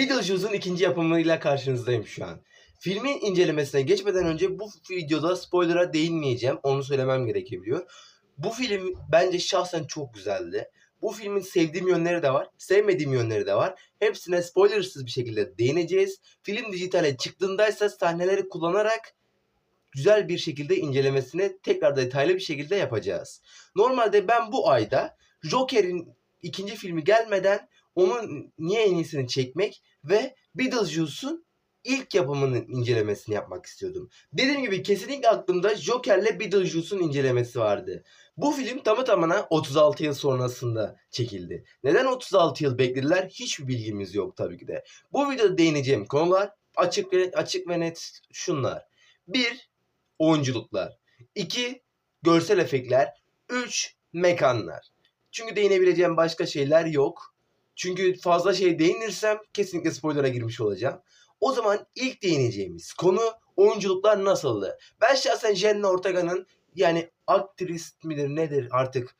Beetlejuice'un ikinci yapımıyla karşınızdayım şu an. Filmin incelemesine geçmeden önce bu videoda spoiler'a değinmeyeceğim. Onu söylemem gerekebiliyor. Bu film bence şahsen çok güzeldi. Bu filmin sevdiğim yönleri de var, sevmediğim yönleri de var. Hepsine spoilersız bir şekilde değineceğiz. Film dijitale çıktığındaysa sahneleri kullanarak güzel bir şekilde incelemesini tekrar detaylı bir şekilde yapacağız. Normalde ben bu ayda Joker'in ikinci filmi gelmeden onun niye en iyisini çekmek ve Beetlejuice'un ilk yapımının incelemesini yapmak istiyordum. Dediğim gibi kesinlikle aklımda Joker'le Beetlejuice'un incelemesi vardı. Bu film tamı tamına 36 yıl sonrasında çekildi. Neden 36 yıl beklediler hiçbir bilgimiz yok tabii ki de. Bu videoda değineceğim konular açık ve, açık ve net şunlar. 1. Oyunculuklar. 2. Görsel efektler. 3. Mekanlar. Çünkü değinebileceğim başka şeyler yok. Çünkü fazla şey değinirsem kesinlikle spoiler'a girmiş olacağım. O zaman ilk değineceğimiz konu oyunculuklar nasıldı? Ben şahsen Jenna Ortega'nın yani aktris midir nedir artık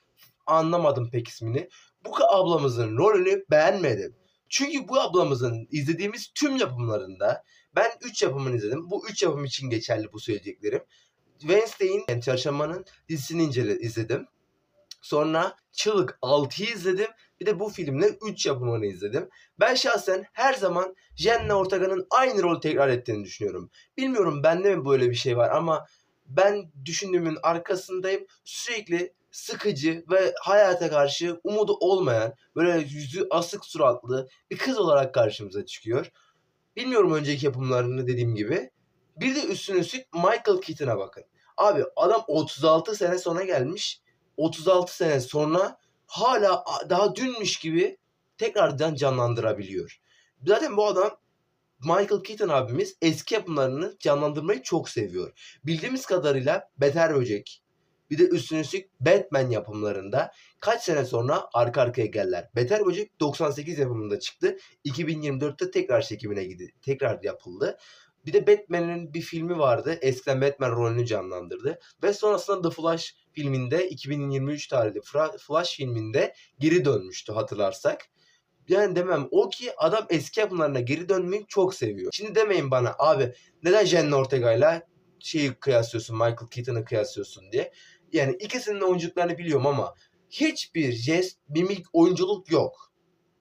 anlamadım pek ismini. Bu ablamızın rolünü beğenmedim. Çünkü bu ablamızın izlediğimiz tüm yapımlarında ben 3 yapımını izledim. Bu 3 yapım için geçerli bu söyleyeceklerim. Wednesday'in yani Çarşamba'nın dizisini incele, izledim. Sonra Çığlık 6'yı izledim. Bir de bu filmle 3 yapımını izledim. Ben şahsen her zaman Jenna Ortega'nın aynı rolü tekrar ettiğini düşünüyorum. Bilmiyorum bende mi böyle bir şey var ama ben düşündüğümün arkasındayım. Sürekli sıkıcı ve hayata karşı umudu olmayan, böyle yüzü asık suratlı bir kız olarak karşımıza çıkıyor. Bilmiyorum önceki yapımlarını dediğim gibi. Bir de üstüne üstlük Michael Keaton'a bakın. Abi adam 36 sene sonra gelmiş. 36 sene sonra hala daha dünmüş gibi tekrardan canlandırabiliyor. Zaten bu adam Michael Keaton abimiz eski yapımlarını canlandırmayı çok seviyor. Bildiğimiz kadarıyla Beter Böcek, bir de üstüne üstlük Batman yapımlarında kaç sene sonra arka arkaya geldiler. Beter Böcek 98 yapımında çıktı. 2024'te tekrar çekimine gidi, tekrar yapıldı. Bir de Batman'in bir filmi vardı. Eskiden Batman rolünü canlandırdı. Ve sonrasında The Flash filminde 2023 tarihli Flash filminde geri dönmüştü hatırlarsak. Yani demem o ki adam eski yapımlarına geri dönmeyi çok seviyor. Şimdi demeyin bana abi neden Jenna Ortega şeyi kıyaslıyorsun Michael Keaton'ı kıyaslıyorsun diye. Yani ikisinin oyunculuklarını biliyorum ama hiçbir jest, mimik, oyunculuk yok.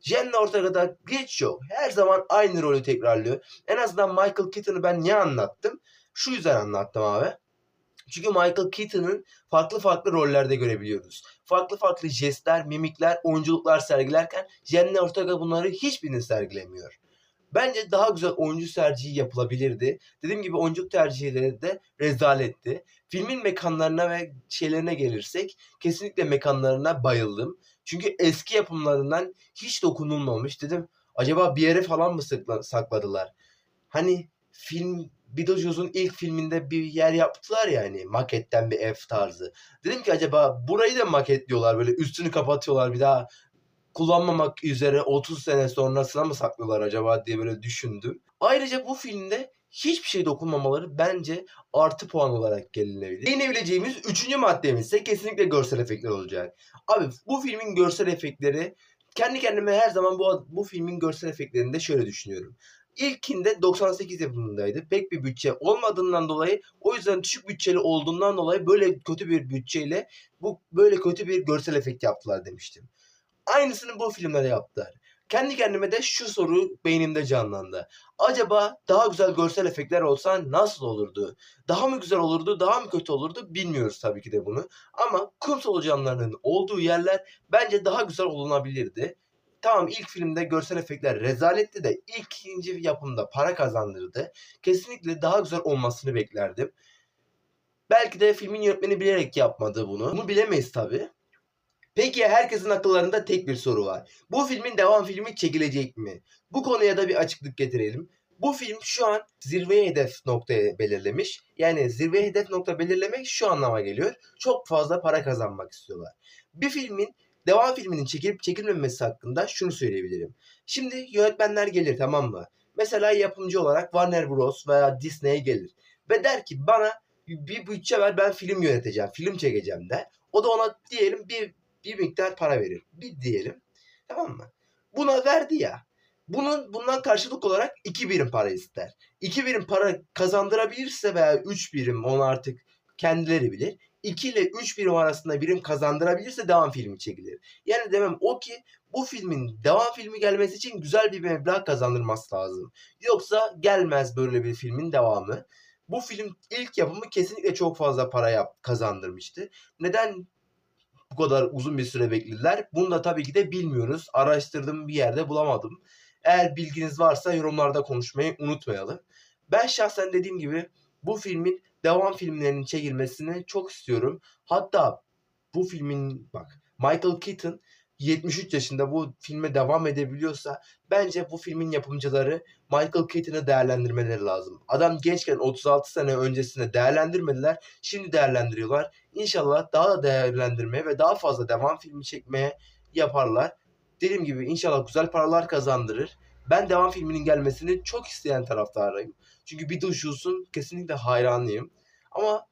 Jenna Ortega'da hiç yok. Her zaman aynı rolü tekrarlıyor. En azından Michael Keaton'ı ben niye anlattım? Şu yüzden anlattım abi. Çünkü Michael Keaton'ın farklı farklı rollerde görebiliyoruz. Farklı farklı jestler, mimikler, oyunculuklar sergilerken Jenna Ortega bunları hiçbirini sergilemiyor. Bence daha güzel oyuncu tercihi yapılabilirdi. Dediğim gibi oyunculuk tercihleri de rezaletti. Filmin mekanlarına ve şeylerine gelirsek kesinlikle mekanlarına bayıldım. Çünkü eski yapımlarından hiç dokunulmamış. Dedim acaba bir yere falan mı sakladılar? Hani film Beetlejuice'un ilk filminde bir yer yaptılar ya hani maketten bir ev tarzı. Dedim ki acaba burayı da maketliyorlar böyle üstünü kapatıyorlar bir daha kullanmamak üzere 30 sene sonrasına mı saklıyorlar acaba diye böyle düşündüm. Ayrıca bu filmde hiçbir şey dokunmamaları bence artı puan olarak gelinebilir. Değinebileceğimiz üçüncü maddemiz ise kesinlikle görsel efektler olacak. Abi bu filmin görsel efektleri kendi kendime her zaman bu, bu filmin görsel efektlerinde şöyle düşünüyorum. İlkinde 98 yapımındaydı. Pek bir bütçe olmadığından dolayı o yüzden düşük bütçeli olduğundan dolayı böyle kötü bir bütçeyle bu böyle kötü bir görsel efekt yaptılar demiştim. Aynısını bu filmde de yaptılar. Kendi kendime de şu soru beynimde canlandı. Acaba daha güzel görsel efektler olsa nasıl olurdu? Daha mı güzel olurdu, daha mı kötü olurdu bilmiyoruz tabii ki de bunu. Ama kum solucanlarının olduğu yerler bence daha güzel olunabilirdi. Tamam ilk filmde görsel efektler rezaletti de ikinci yapımda para kazandırdı. Kesinlikle daha güzel olmasını beklerdim. Belki de filmin yönetmeni bilerek yapmadı bunu. Bunu bilemeyiz tabii. Peki herkesin akıllarında tek bir soru var. Bu filmin devam filmi çekilecek mi? Bu konuya da bir açıklık getirelim. Bu film şu an zirveye hedef noktaya belirlemiş. Yani zirveye hedef nokta belirlemek şu anlama geliyor. Çok fazla para kazanmak istiyorlar. Bir filmin devam filminin çekilip çekilmemesi hakkında şunu söyleyebilirim. Şimdi yönetmenler gelir tamam mı? Mesela yapımcı olarak Warner Bros. veya Disney'e gelir. Ve der ki bana bir bütçe ver ben film yöneteceğim, film çekeceğim der. O da ona diyelim bir bir miktar para verir. Bir diyelim. Tamam mı? Buna verdi ya. Bunun bundan karşılık olarak 2 birim para ister. 2 birim para kazandırabilirse veya 3 birim onu artık kendileri bilir. 2 ile 3 birim arasında birim kazandırabilirse devam filmi çekilir. Yani demem o ki bu filmin devam filmi gelmesi için güzel bir meblağ kazandırması lazım. Yoksa gelmez böyle bir filmin devamı. Bu film ilk yapımı kesinlikle çok fazla para yap kazandırmıştı. Neden bu kadar uzun bir süre beklediler? Bunu da tabii ki de bilmiyoruz. Araştırdığım bir yerde bulamadım. Eğer bilginiz varsa yorumlarda konuşmayı unutmayalım. Ben şahsen dediğim gibi bu filmin devam filmlerinin çekilmesini çok istiyorum. Hatta bu filmin bak Michael Keaton 73 yaşında bu filme devam edebiliyorsa bence bu filmin yapımcıları Michael Keaton'ı değerlendirmeleri lazım. Adam gençken 36 sene öncesinde değerlendirmediler. Şimdi değerlendiriyorlar. İnşallah daha da değerlendirmeye ve daha fazla devam filmi çekmeye yaparlar. Dediğim gibi inşallah güzel paralar kazandırır. Ben devam filminin gelmesini çok isteyen taraftarıyım. Çünkü Beetlejuice'un kesinlikle hayranıyım. Ama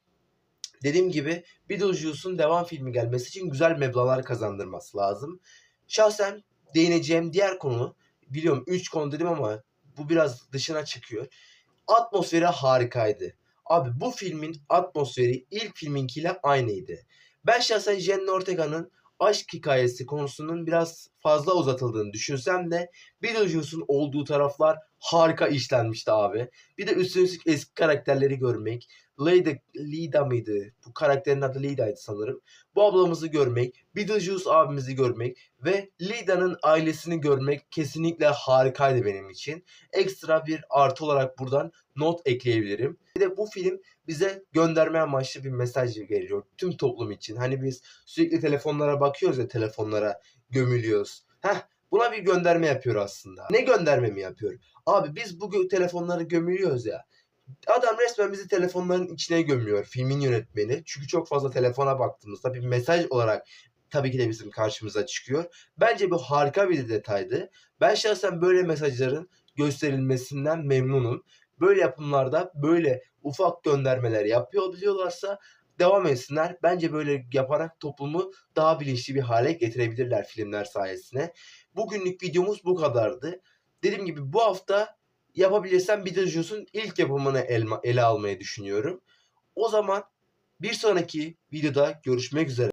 dediğim gibi Beetlejuice'un devam filmi gelmesi için güzel meblağlar kazandırması lazım. Şahsen değineceğim diğer konu biliyorum 3 konu dedim ama bu biraz dışına çıkıyor. Atmosferi harikaydı. Abi bu filmin atmosferi ilk filminkiyle aynıydı. Ben şahsen Jenna Ortega'nın aşk hikayesi konusunun biraz fazla uzatıldığını düşünsem de Beetlejuice'un olduğu taraflar harika işlenmişti abi. Bir de üstüne eski karakterleri görmek. Lida, Lida mıydı? Bu karakterin adı Lida'ydı sanırım. Bu ablamızı görmek, Beetlejuice abimizi görmek ve Lida'nın ailesini görmek kesinlikle harikaydı benim için. Ekstra bir artı olarak buradan not ekleyebilirim. Bir de bu film bize gönderme amaçlı bir mesaj geliyor tüm toplum için. Hani biz sürekli telefonlara bakıyoruz ya telefonlara gömülüyoruz. Heh buna bir gönderme yapıyor aslında. Ne gönderme mi yapıyor? Abi biz bu telefonları gömülüyoruz ya. Adam resmen bizi telefonların içine gömüyor filmin yönetmeni. Çünkü çok fazla telefona baktığımızda bir mesaj olarak tabii ki de bizim karşımıza çıkıyor. Bence bu harika bir detaydı. Ben şahsen böyle mesajların gösterilmesinden memnunum. Böyle yapımlarda böyle ufak göndermeler yapıyor biliyorlarsa devam etsinler. Bence böyle yaparak toplumu daha bilinçli bir hale getirebilirler filmler sayesinde. Bugünlük videomuz bu kadardı. Dediğim gibi bu hafta yapabilirsem Beetlejuice'un ilk yapımını ele almayı düşünüyorum. O zaman bir sonraki videoda görüşmek üzere.